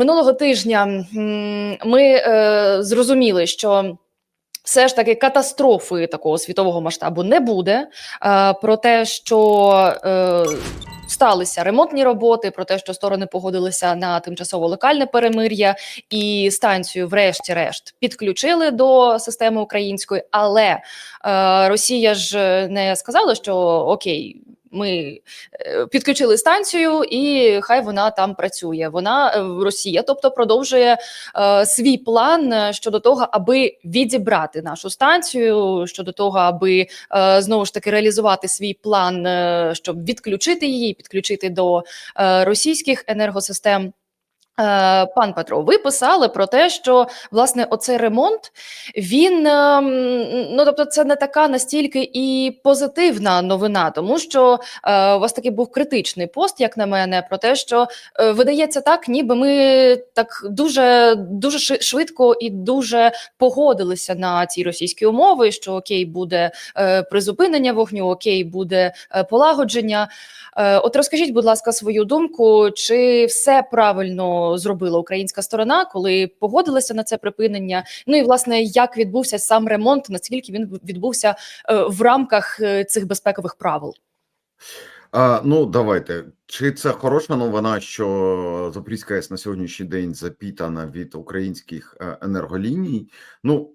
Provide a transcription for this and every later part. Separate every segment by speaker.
Speaker 1: Минулого тижня ми е, зрозуміли, що все ж таки катастрофи такого світового масштабу не буде. Е, про те, що е, сталися ремонтні роботи, про те, що сторони погодилися на тимчасово локальне перемир'я і станцію, врешті-решт, підключили до системи української, але е, Росія ж не сказала, що окей. Ми е, підключили станцію, і хай вона там працює. Вона е, Росія, тобто продовжує е, свій план е, щодо того, аби відібрати нашу станцію, щодо того, аби е, знову ж таки реалізувати свій план, е, щоб відключити її, підключити до е, російських енергосистем. Е, Пан Петро, ви писали про те, що власне оцей ремонт він ем, ну тобто, це не така настільки і позитивна новина, тому що е, у вас такий був критичний пост, як на мене, про те, що е, видається так, ніби ми так дуже дуже швидко і дуже погодилися на ці російські умови. Що окей, буде е, призупинення вогню, окей, буде е, полагодження. Е, От розкажіть, будь ласка, свою думку, чи все правильно зробила українська сторона, коли погодилася на це припинення? Ну і власне як відбувся сам ремонт, наскільки він відбувся е, в рамках е, цих безпекових правил?
Speaker 2: А, ну, давайте. Чи це хороша новина, що Запорізька АЕС на сьогоднішній день запітана від українських е, енерголіній? Ну,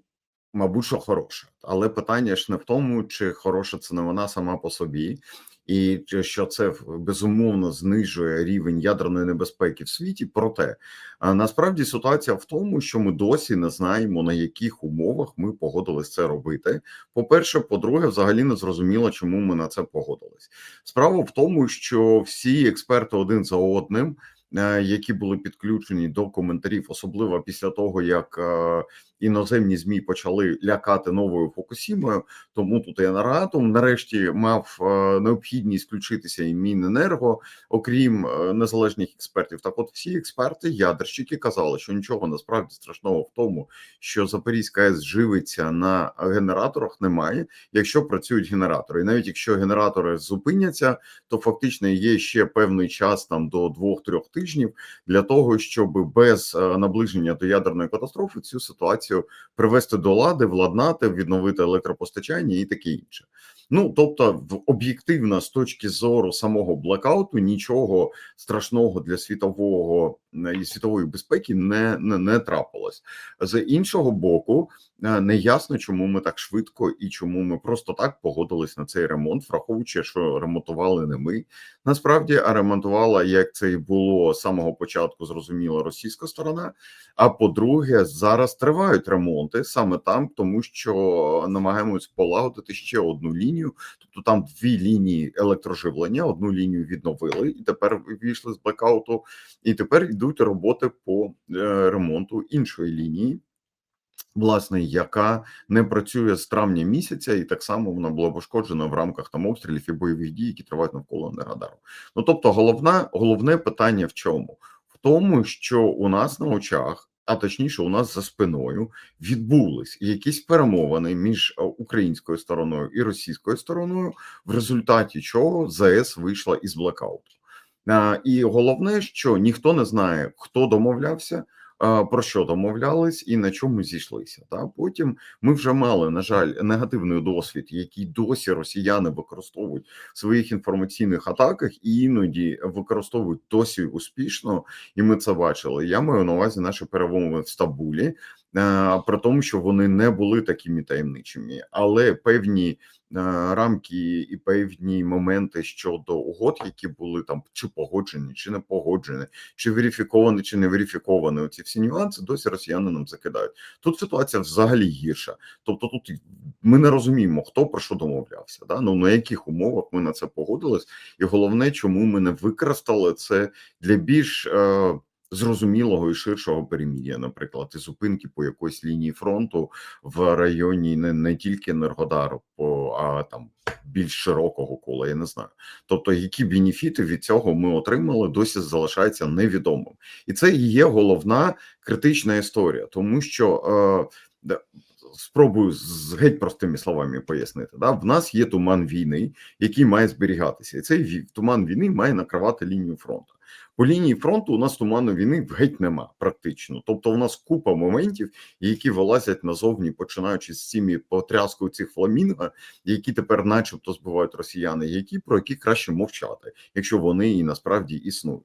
Speaker 2: мабуть, що хороша. Але питання ж не в тому, чи хороша це новина сама по собі, і що це безумовно знижує рівень ядерної небезпеки в світі. Проте насправді ситуація в тому, що ми досі не знаємо на яких умовах ми погодились це робити. По-перше, по-друге, взагалі не зрозуміло, чому ми на це погодились. Справа в тому, що всі експерти один за одним, е, які були підключені до коментарів, особливо після того, як е, іноземні змі почали лякати новою Фокусімою, тому тут і Енергоатом нарешті мав е, необхідність включитися і Міненерго, окрім е, незалежних експертів. Так, от всі експерти, ядерщики казали, що нічого насправді страшного в тому, що Запорізька АЕС живиться на генераторах, немає, якщо працюють генератори. І навіть якщо генератори зупиняться, то фактично є ще певний час там до 2-3 тижнів для того, щоб без е, наближення до ядерної катастрофи цю ситуацію привести до лади, владнати, відновити електропостачання і таке інше. Ну тобто, об'єктивно з точки зору самого блекауту нічого страшного для світового і світової безпеки не, не, не трапилось. З іншого боку, е, не ясно, чому ми так швидко і чому ми просто так погодились на цей ремонт, враховуючи, що ремонтували не ми. Насправді, а ремонтувала, як це і було з самого початку, зрозуміло, російська сторона. А по-друге, зараз тривають ремонти саме там, тому що намагаємось полагодити ще одну лінію. Тобто там дві лінії електроживлення, одну лінію відновили, і тепер вийшли з блекауту, і тепер йдуть роботи по е, ремонту іншої лінії. Власне, яка не працює з травня місяця, і так само вона була пошкоджена в рамках там обстрілів і бойових дій, які тривають навколо Енергодару. Ну тобто, головна головне питання в чому? В тому, що у нас на очах, а точніше, у нас за спиною відбулись якісь перемовини між е, українською стороною і російською стороною, в результаті чого ЗС вийшла із блокауту. І головне, що ніхто не знає, хто домовлявся. Про що домовлялись і на чому зійшлися? Та потім ми вже мали на жаль негативний досвід, який досі росіяни використовують в своїх інформаційних атаках, і іноді використовують досі успішно, і ми це бачили. Я маю на увазі наші перемовини в Стамбулі, е, при тому, що вони не були такими таємничими, але певні е, рамки і певні моменти щодо угод, які були там чи погоджені, чи не погоджені, чи верифіковані, чи не верифіковані. Оці всі нюанси досі росіяни нам закидають. Тут ситуація взагалі гірша. Тобто, тут ми не розуміємо, хто про що домовлявся. Да? Ну на яких умовах ми на це погодились, і головне, чому ми не використали це для більш. Е, Зрозумілого і ширшого перемір'я, наприклад, і зупинки по якоїсь лінії фронту в районі не, не тільки Енергодару, а там більш широкого кола. Я не знаю. Тобто, які бенефіти від цього ми отримали, досі залишається невідомим, і це і є головна критична історія, тому що е, спробую з геть простими словами пояснити. Да? В нас є туман війни, який має зберігатися, і цей туман війни має накривати лінію фронту. По лінії фронту у нас туману війни геть нема практично. Тобто, у нас купа моментів, які вилазять назовні, починаючи з цими потряскою цих фламінго, які тепер, начебто, збивають росіяни, які про які краще мовчати, якщо вони і насправді існують.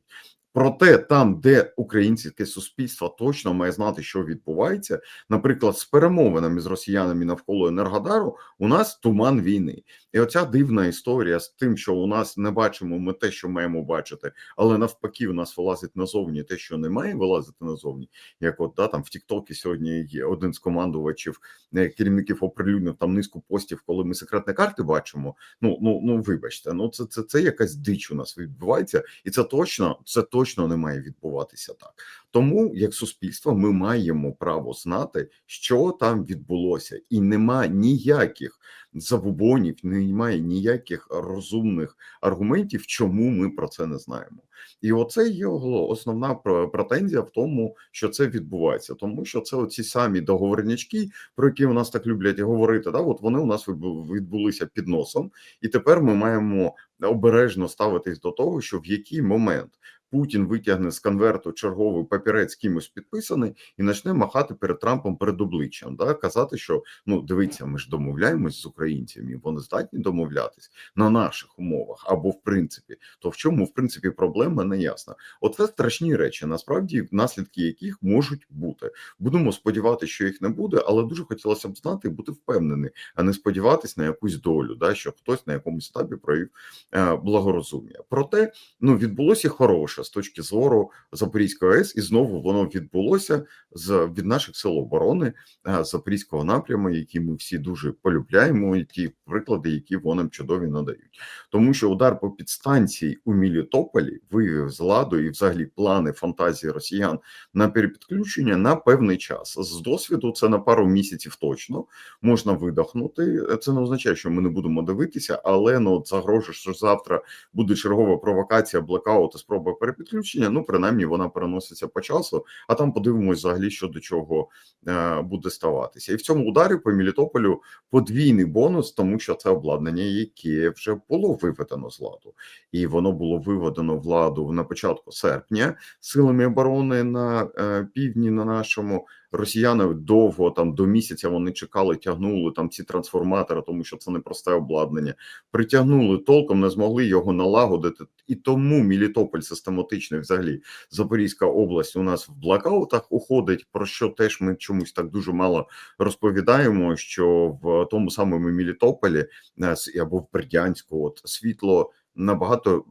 Speaker 2: Проте там, де українське суспільство точно має знати, що відбувається, наприклад, з перемовинами з росіянами навколо Енергодару, у нас туман війни, і оця дивна історія з тим, що у нас не бачимо ми те, що маємо бачити, але навпаки, у нас вилазить назовні те, що не має вилазити назовні. Як от да там в Тіктокі сьогодні є один з командувачів е, керівників оприлюднив там низку постів, коли ми секретні карти бачимо. Ну ну ну вибачте, ну це це, це якась дич у нас відбувається, і це точно це точно не має відбуватися так. Тому, як суспільство, ми маємо право знати, що там відбулося, і нема ніяких забубонів, немає ніяких розумних аргументів, чому ми про це не знаємо. І оце є основна пр- претензія в тому, що це відбувається, тому що це оці самі договорнячки, про які у нас так люблять говорити. Да, от вони у нас відбу- відбулися під носом, і тепер ми маємо обережно ставитись до того, що в який момент Путін витягне з конверту черговий папірець кимось підписаний і почне махати перед Трампом перед обличчям, да, казати, що ну дивіться, ми ж домовляємось з українцями, вони здатні домовлятись на наших умовах, або в принципі, то в чому в принципі проблема не ясна. От це страшні речі, насправді наслідки яких можуть бути. Будемо сподіватися, що їх не буде, але дуже хотілося б знати і бути впевнений, а не сподіватись на якусь долю, да, що хтось на якомусь етапі проявив е, благорозум'я. Проте ну відбулося хороше з точки зору Запорізької АЕС, і знову воно відбулося з від наших сил оборони е, Запорізького напряму, які ми всі дуже полюбляємо, і ті приклади, які вони чудові надають. Тому що удар по підстанції у Мілітополі вивів з ладу і взагалі плани фантазії росіян на перепідключення на певний час. З досвіду це на пару місяців точно можна видохнути. Це не означає, що ми не будемо дивитися, але ну от загрожує, що завтра буде чергова провокація, блекаут і спроба перепідключення. Ну принаймні вона переноситься по часу. А там подивимось взагалі, що до чого е, буде ставатися. І в цьому ударі по Мілітополю подвійний бонус, тому що це обладнання, яке вже було виведено з ладу, і воно було виведено в ладу на початку серпня силами оборони на е, півдні на нашому. Росіяни довго там до місяця вони чекали, тягнули там ці трансформатори, тому що це не просте обладнання. Притягнули толком, не змогли його налагодити, і тому Мілітополь систематично, взагалі Запорізька область у нас в блокаутах уходить. Про що теж ми чомусь так дуже мало розповідаємо. Що в тому самому Мілітополі е, або в Бердянську, от світло набагато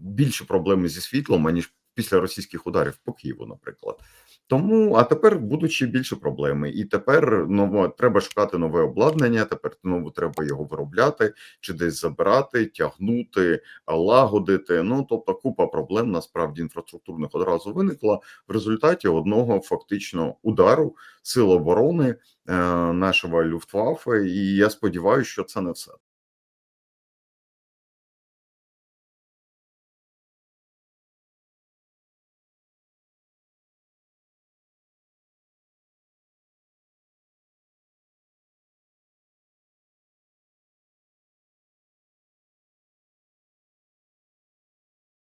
Speaker 2: більше проблеми зі світлом аніж після російських ударів по Києву, наприклад. Тому, а тепер будуть ще більше проблеми, і тепер ново треба шукати нове обладнання. Тепер знову треба його виробляти чи десь забирати, тягнути, лагодити. Ну тобто, купа проблем насправді інфраструктурних одразу виникла в результаті одного фактично удару сил оборони е, нашого Люфтваффе. І я сподіваюся, що це не все.